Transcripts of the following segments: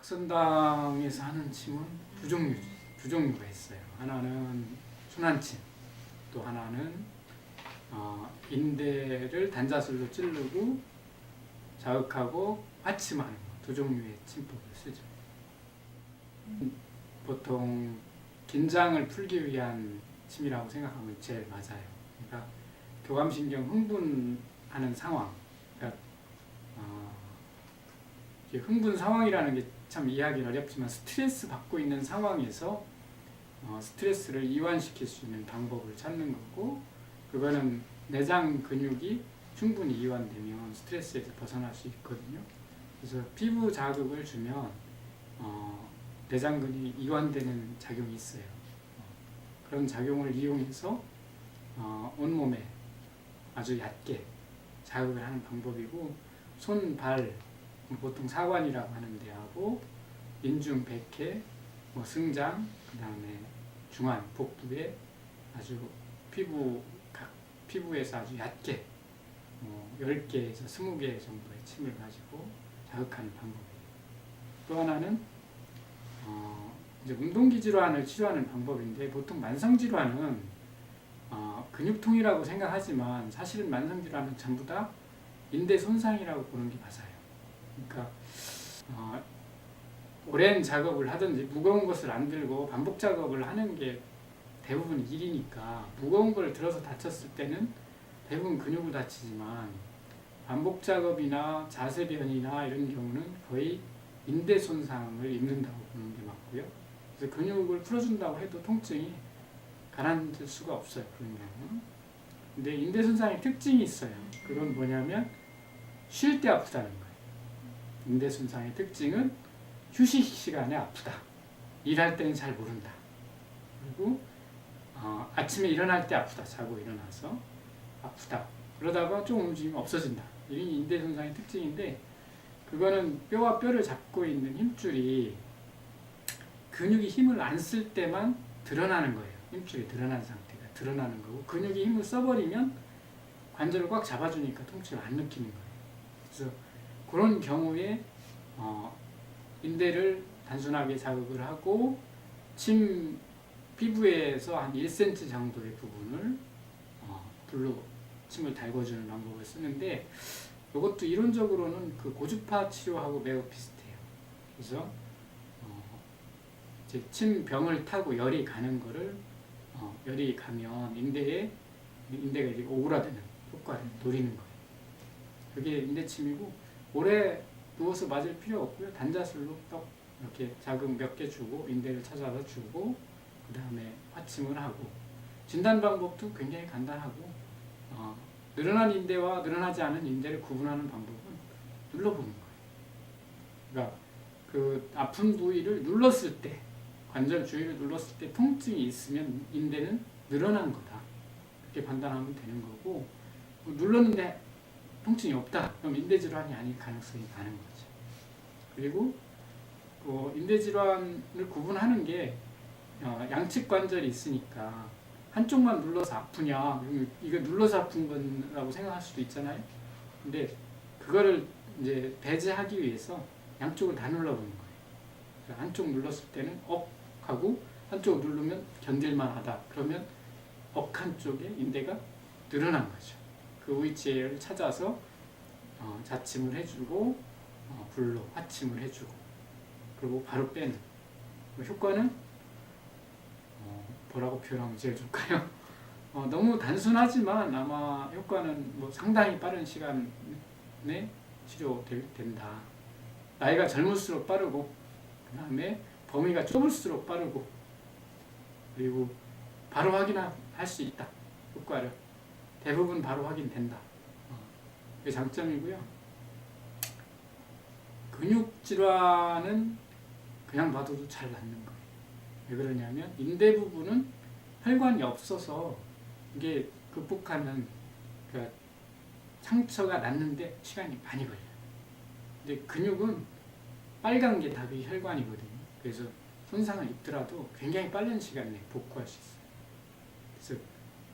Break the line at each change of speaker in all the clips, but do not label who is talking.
각선당에서 하는 침은 두 종류 두 종류가 있어요. 하나는 순환침, 또 하나는 어, 인대를 단자술로 찌르고 자극하고 받침하는 거, 두 종류의 침법을 쓰죠. 보통 긴장을 풀기 위한 침이라고 생각하면 제일 맞아요. 그러니까 교감신경 흥분하는 상황, 그러니까 어, 흥분 상황이라는 게 참 이해하기 어렵지만 스트레스 받고 있는 상황에서 어, 스트레스를 이완시킬 수 있는 방법을 찾는 거고 그거는 내장 근육이 충분히 이완되면 스트레스에서 벗어날 수 있거든요. 그래서 피부 자극을 주면 어, 내장 근육이 이완되는 작용이 있어요. 어, 그런 작용을 이용해서 어, 온몸에 아주 얕게 자극을 하는 방법이고 손, 발 보통 사관이라고 하는 데하고 인중, 백회, 뭐 승장, 그 다음에 중안, 복부에 아주 피부 각 피부에서 아주 얕게 뭐 10개에서 20개 정도의 침을 가지고 자극하는 방법이에요. 또 하나는 어, 이제 운동기 질환을 치료하는 방법인데 보통 만성 질환은 어, 근육통이라고 생각하지만 사실은 만성 질환은 전부 다 인대 손상이라고 보는 게 맞아요. 그러니까 어, 오랜 작업을 하든지 무거운 것을 안 들고 반복 작업을 하는 게 대부분 일이니까 무거운 걸 들어서 다쳤을 때는 대부분 근육을 다치지만 반복 작업이나 자세 변이나 이런 경우는 거의 인대 손상을 입는다고 보는 게 맞고요. 그래서 근육을 풀어준다고 해도 통증이 가라앉을 수가 없어요. 그런 경우는. 근데 인대 손상의 특징이 있어요. 그건 뭐냐면 쉴 때 아프다는 거예요. 인대 손상의 특징은 휴식 시간에 아프다. 일할 때는 잘 모른다. 그리고 어, 아침에 일어날 때 아프다. 자고 일어나서 아프다. 그러다가 좀 움직이면 없어진다. 이게 인대 손상의 특징인데 그거는 뼈와 뼈를 잡고 있는 힘줄이 근육이 힘을 안 쓸 때만 드러나는 거예요. 힘줄이 드러난 상태가 드러나는 거고 근육이 힘을 써버리면 관절을 꽉 잡아주니까 통증을 안 느끼는 거예요. 그래서 그런 경우에 어, 인대를 단순하게 자극을 하고 침 피부에서 한 1cm 정도의 부분을 어, 불로 침을 달궈주는 방법을 쓰는데 이것도 이론적으로는 그 고주파 치료하고 매우 비슷해요. 그래서 어, 이제 침병을 타고 열이 가는 거를 어, 열이 가면 인대에 인대가 이제 오그라드는 효과를 노리는 거예요. 그게 인대침이고 오래 누워서 맞을 필요 없고요. 단자술로 떡 이렇게 자극 몇 개 주고 인대를 찾아서 주고 그 다음에 화침을 하고 진단 방법도 굉장히 간단하고 어, 늘어난 인대와 늘어나지 않은 인대를 구분하는 방법은 눌러보는 거예요. 그러니까 그 아픈 부위를 눌렀을 때 관절 주위를 눌렀을 때 통증이 있으면 인대는 늘어난 거다. 그렇게 판단하면 되는 거고 뭐 눌렀는데 통증이 없다. 그럼 인대 질환이 아닐 가능성이 많은 거죠. 그리고 그 인대 질환을 구분하는 게 어, 양측 관절이 있으니까 한쪽만 눌러서 아프냐 이거 눌러서 아픈 거라고 생각할 수도 있잖아요. 근데 그거를 이제 배제하기 위해서 양쪽을 다 눌러보는 거예요. 그래서 한쪽 눌렀을 때는 억 하고 한쪽 누르면 견딜만 하다. 그러면 억 한 쪽에 인대가 늘어난 거죠. 그 위치를 찾아서 어, 자침을 해주고 어, 불로 화침을 해주고 그리고 바로 빼는 그 효과는 어, 뭐라고 표현하면 제일 좋을까요? 어, 너무 단순하지만 아마 효과는 뭐 상당히 빠른 시간에 치료된다. 나이가 젊을수록 빠르고 그 다음에 범위가 좁을수록 빠르고 그리고 바로 확인할 수 있다. 효과를 대부분 바로 확인된다. 어, 그게 장점이고요. 근육 질환은 그냥 봐도 잘 낫는 거예요. 왜 그러냐면 인대 부분은 혈관이 없어서 이게 극복하는 그 상처가 낫는데 시간이 많이 걸려요. 근데 근육은 빨간 게 답이 혈관이거든요. 그래서 손상을 입더라도 굉장히 빠른 시간 내에 복구할 수 있어요. 그래서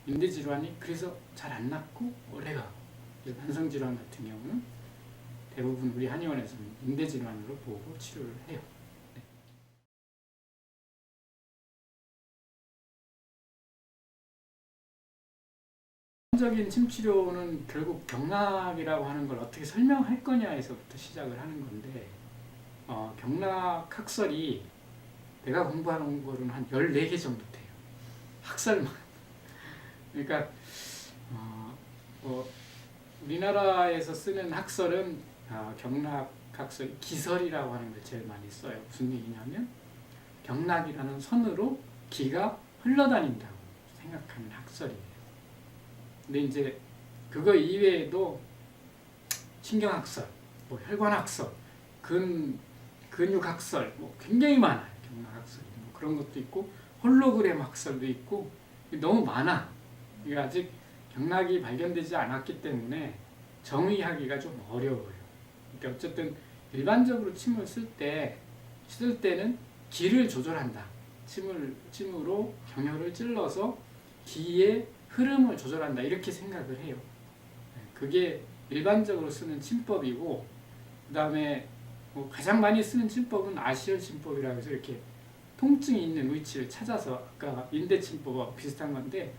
인대 질환이 그래서 잘 안 낫고 오래가 만성 질환 같은 경우는 대부분 우리 한의원에서는 인대 질환으로 보고 치료를 해요. 네. 적인 침치료는 결국 경락이라고 하는 걸 어떻게 설명할 거냐에서부터 시작을 하는 건데 어, 경락 학설이 내가 공부하는 거는 한 14개 정도 돼요. 학설만 그러니까 어, 뭐 우리나라에서 쓰는 학설은 아, 경락 학설 기설이라고 하는 걸 제일 많이 써요. 무슨 얘기냐면 경락이라는 선으로 기가 흘러다닌다고 생각하는 학설이에요. 근데 이제 그거 이외에도 신경학설, 뭐 혈관학설, 근 근육학설, 뭐 굉장히 많아요. 경락학설이 뭐 그런 것도 있고 홀로그램 학설도 있고 너무 많아. 이게 아직 경락이 발견되지 않았기 때문에 정의하기가 좀 어려워요. 그러니까 어쨌든 일반적으로 침을 쓸 때 쓸 때는 기를 조절한다. 침을 침으로 경혈을 찔러서 기의 흐름을 조절한다 이렇게 생각을 해요. 네, 그게 일반적으로 쓰는 침법이고 그 다음에 뭐 가장 많이 쓰는 침법은 아시얼 침법이라고 해서 이렇게 통증이 있는 위치를 찾아서 아까 인대 침법과 비슷한 건데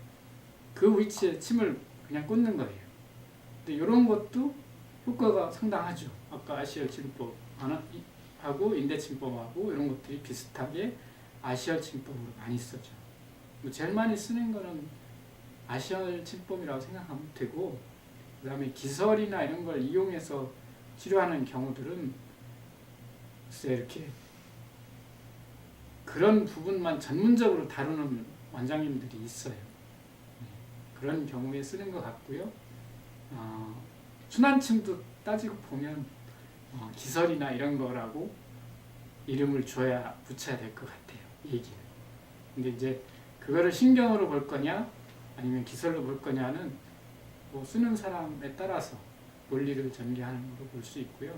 그 위치에 침을 그냥 꽂는 거예요. 근데 이런 것도 효과가 상당하죠. 아까 아시얼 침법하고 이런 것들이 비슷하게 아시얼 침법으로 많이 쓰죠. 뭐 제일 많이 쓰는 거는 아시얼 침법이라고 생각하면 되고 그 다음에 기설이나 이런 걸 이용해서 치료하는 경우들은 글쎄 이렇게 그런 부분만 전문적으로 다루는 원장님들이 있어요. 네, 그런 경우에 쓰는 것 같고요. 어, 순환침도 따지고 보면 어, 기설이나 이런 거라고 이름을 줘야 붙여야 될 것 같아요. 이 얘기는. 근데 이제 그거를 신경으로 볼 거냐 아니면 기설로 볼 거냐는 뭐 쓰는 사람에 따라서 논리를 전개하는 걸로 볼 수 있고요.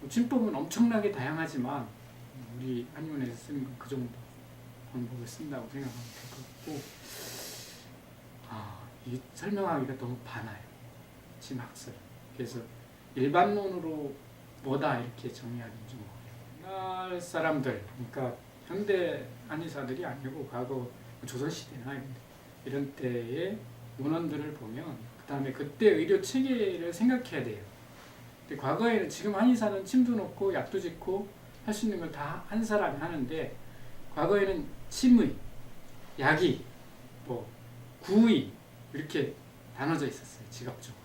뭐 침법은 엄청나게 다양하지만 우리 한의원에서 쓰는 건 그 정도 방법을 쓴다고 생각하면 될 것 같고 아, 이 설명하기가 너무 많아요. 침학설. 그래서 일반론으로 뭐다 이렇게 정의하기는 좀 어려워요. 사람들, 그러니까 현대 한의사들이 아니고 과거 조선시대나 이런, 때의 문헌들을 보면 그 다음에 그때 의료 체계를 생각해야 돼요. 근데 과거에는 지금 한의사는 침도 놓고 약도 짓고 할 수 있는 걸 다 한 사람이 하는데 과거에는 침의, 뭐 구의 이렇게 나눠져 있었어요 직업적으로.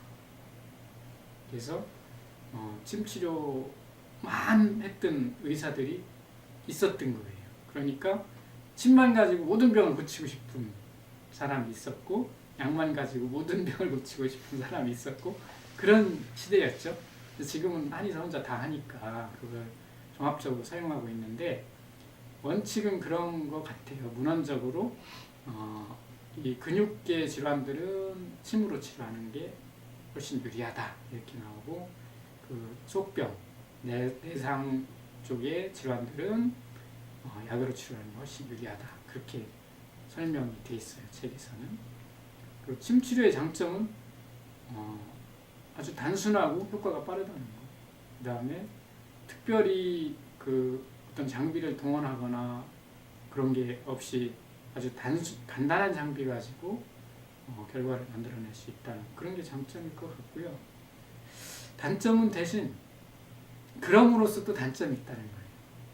그래서 어, 침 치료만 했던 의사들이 있었던 거예요. 그러니까 침만 가지고 모든 병을 고치고 싶은 사람이 있었고 약만 가지고 모든 병을 고치고 싶은 사람이 있었고 그런 시대였죠. 지금은 한의사 혼자 다 하니까 그걸 종합적으로 사용하고 있는데 원칙은 그런 것 같아요. 문헌적으로 어, 이 근육계 질환들은 침으로 치료하는 게 훨씬 유리하다. 이렇게 나오고 그 속병 내, 내상 쪽의 질환들은 어, 약으로 치료하는 게 훨씬 유리하다. 그렇게 설명이 돼 있어요 책에서는. 그리고 침 치료의 장점은 어, 아주 단순하고 효과가 빠르다는 거. 그 다음에 특별히 그 어떤 장비를 동원하거나 그런 게 없이 아주 단순 간단한 장비 가지고 어, 결과를 만들어낼 수 있다는 그런 게 장점일 것 같고요. 단점은 대신 그럼으로써 또 단점이 있다는 거예요.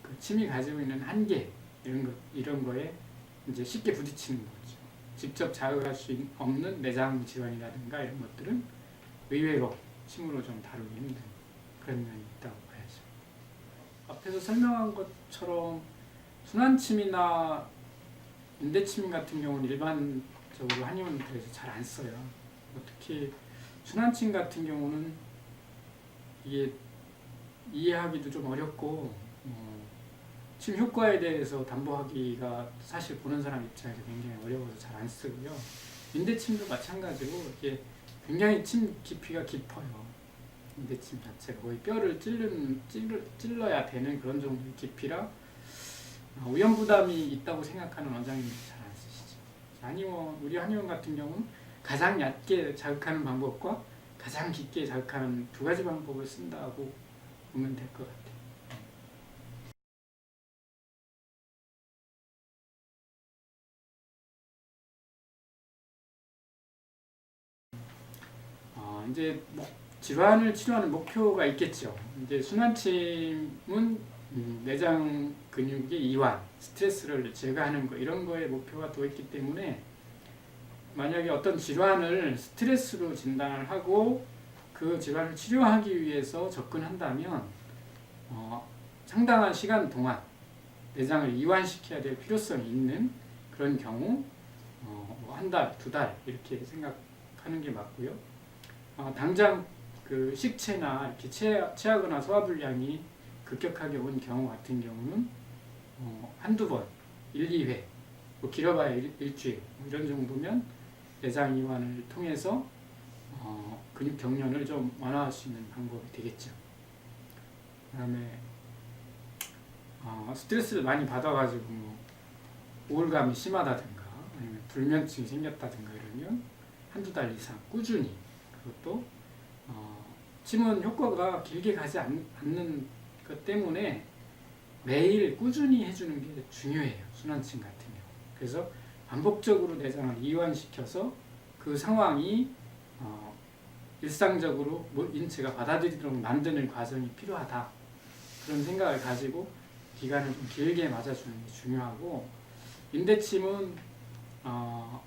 그 침이 가지고 있는 한계 이런 거 이런 거에 이제 쉽게 부딪히는 거죠. 직접 자극할 수 있- 없는 내장 질환이라든가 이런 것들은 의외로 침으로 좀 다루기 힘든 그런 면이 있다고 봐야죠. 앞에서 설명한 것처럼 순환침이나 인대침 같은 경우는 일반적으로 한의원들에서 잘 안 써요. 뭐 특히 순환침 같은 경우는 이게 이해하기도 좀 어렵고 어, 침 효과에 대해서 담보하기가 사실 보는 사람 입장에서 굉장히 어려워서 잘 안 쓰고요. 인대침도 마찬가지고 이게 굉장히 침 깊이가 깊어요. 인대침 자체가 거의 뼈를 찔른, 찔러, 찔러야 되는 그런 정도의 깊이라 어, 위험 부담이 있다고 생각하는 원장님들이 잘안 쓰시죠. 한의원, 우리 한의원 같은 경우는 가장 얕게 자극하는 방법과 가장 깊게 자극하는 두 가지 방법을 쓴다고 보면 될 것 같아요. 이제 목- 질환을 치료하는 목표가 있겠죠. 이제 순환침은 음, 내장 근육의 이완, 스트레스를 제거하는 거 이런 거에 목표가 또 있기 때문에 만약에 어떤 질환을 스트레스로 진단을 하고 그 질환을 치료하기 위해서 접근한다면 어, 상당한 시간 동안 내장을 이완시켜야 될 필요성이 있는 그런 경우 어, 뭐한 달, 두 달 이렇게 생각하는 게 맞고요. 어, 당장 그 식체나 이렇게 체하, 체하거나 소화불량이 급격하게 온 경우 같은 경우는 어, 한두 번, 1, 2회, 뭐 길어봐야 일, 일주일 뭐 이런 정도면 내장 이완을 통해서 어, 근육 경련을 좀 완화할 수 있는 방법이 되겠죠. 그다음에 어, 스트레스를 많이 받아가지고 뭐 우울감이 심하다든가 아니면 불면증이 생겼다든가 이러면 한두 달 이상 꾸준히 그것도 어, 침은 효과가 길게 가지 않, 않는 것 때문에 매일 꾸준히 해주는 게 중요해요. 순환침 같은 경우. 그래서 반복적으로 내장을 이완시켜서 그 상황이 어, 일상적으로 뭐 인체가 받아들이도록 만드는 과정이 필요하다. 그런 생각을 가지고 기간을 좀 길게 맞아주는 게 중요하고 인대침은 어,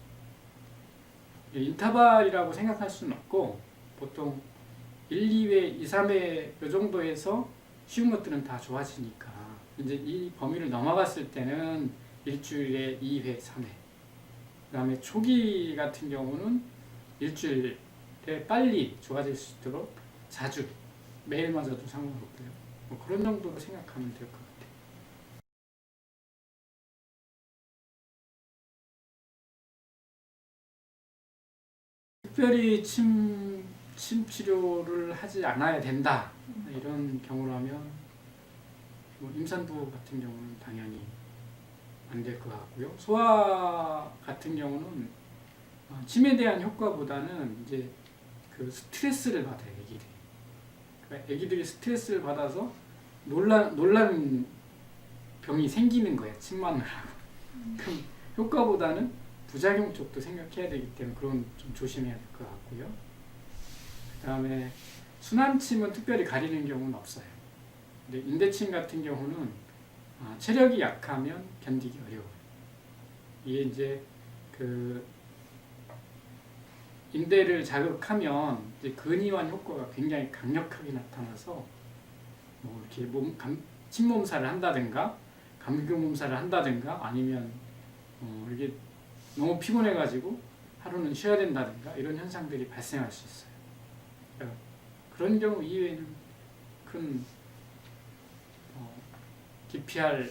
인터벌이라고 생각할 수는 없고 보통 1, 2회, 2, 3회 요 정도에서 쉬운 것들은 다 좋아지니까 이제 이 범위를 넘어갔을 때는 일주일에 2회, 3회. 그 다음에 초기 같은 경우는 일주일에 빨리 좋아질 수 있도록 자주 매일 맞아도 상관없고요. 뭐 그런 정도로 생각하면 될 것 같아요. 특별히 침, 침 치료를 하지 않아야 된다. 이런 경우라면 뭐 임산부 같은 경우는 당연히 안 될 것 같고요 소아 같은 경우는 어, 침에 대한 효과보다는 이제 그 스트레스를 받아요 애기들이 그러니까 애기들이 스트레스를 받아서 놀란 놀란 병이 생기는 거예요 침만을 하고 그럼 효과보다는 부작용 쪽도 생각해야 되기 때문에 그건 좀 조심해야 될 것 같고요. 그 다음에 순환침은 특별히 가리는 경우는 없어요. 근데 인대침 같은 경우는 아, 체력이 약하면 견디기 어려워요. 이게 이제 그 인대를 자극하면 이제 근이완 효과가 굉장히 강력하게 나타나서 뭐 이렇게 몸 감, 침몸살을 한다든가 감기 몸살을 한다든가 아니면 어, 이게 너무 피곤해가지고 하루는 쉬어야 된다든가 이런 현상들이 발생할 수 있어요. 그러니까 그런 경우 이외에는 큰 어, 기피할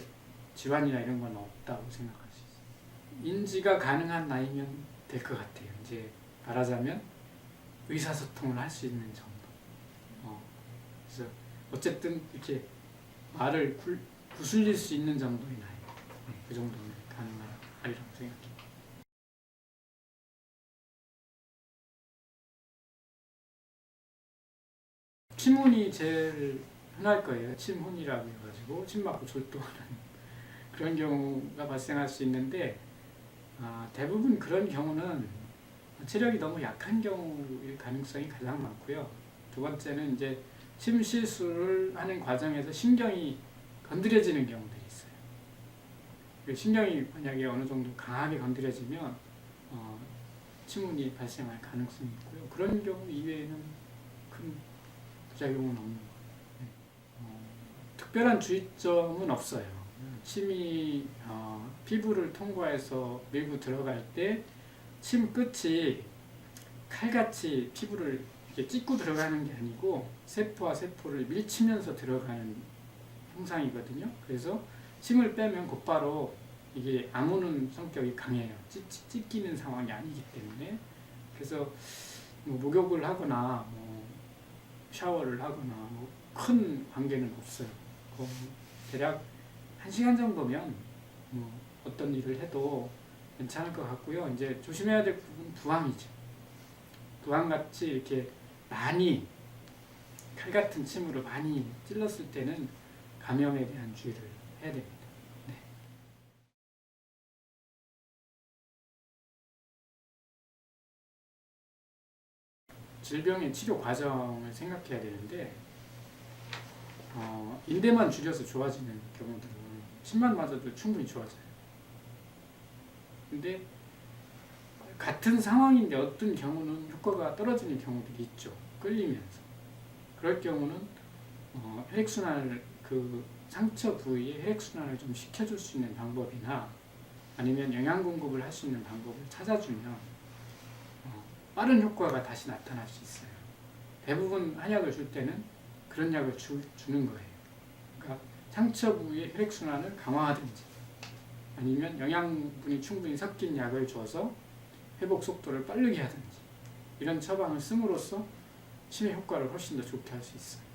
질환이나 이런 건 없다고 생각할 수 있어요. 인지가 가능한 나이면 될 것 같아요. 이제 말하자면 의사소통을 할 수 있는 정도. 어, 그래서 어쨌든 이렇게 말을 굴, 구슬릴 수 있는 정도의 나이. 네, 그 정도는 가능한 나이라고 생각해요. 침훈이 제일 흔할 거예요. 침훈이라고 해가지고 침 맞고 졸도하는 그런 경우가 발생할 수 있는데 아, 대부분 그런 경우는 체력이 너무 약한 경우일 가능성이 가장 많고요. 두 번째는 이제 침 실수를 하는 과정에서 신경이 건드려지는 경우들이 있어요. 그 신경이 만약에 어느 정도 강하게 건드려지면 어, 침훈이 발생할 가능성이 있고요. 그런 경우 이외에는 큰 부작용은 없는 특별한 주의점은 없어요. 침이 어, 피부를 통과해서 밀고 들어갈 때 침 끝이 칼같이 피부를 이렇게 찢고 들어가는 게 아니고 세포와 세포를 밀치면서 들어가는 형상이거든요. 그래서 침을 빼면 곧바로 이게 아무는 성격이 강해요. 찢, 찢기는 상황이 아니기 때문에 그래서 뭐 목욕을 하거나 뭐 샤워를 하거나 뭐 큰 관계는 없어요. 그 대략 한 시간 정도면 뭐 어떤 일을 해도 괜찮을 것 같고요. 이제 조심해야 될 부분 부항이죠. 부항같이 이렇게 많이 칼 같은 침으로 많이 찔렀을 때는 감염에 대한 주의를 해야 됩니다. 네. 질병의 치료 과정을 생각해야 되는데 어, 인대만 줄여서 좋아지는 경우들은 10만 맞아도 충분히 좋아져요. 근데 같은 상황인데 어떤 경우는 효과가 떨어지는 경우들이 있죠. 끌리면서. 그럴 경우는 어, 혈액순환을 그 상처 부위에 혈액순환을 좀 시켜줄 수 있는 방법이나 아니면 영양 공급을 할 수 있는 방법을 찾아주면 어, 빠른 효과가 다시 나타날 수 있어요. 대부분 한약을 줄 때는 그런 약을 주, 주는 거예요. 그러니까 상처 부위의 혈액순환을 강화하든지 아니면 영양분이 충분히 섞인 약을 줘서 회복 속도를 빠르게 하든지 이런 처방을 씀으로써 치매 효과를 훨씬 더 좋게 할 수 있어요.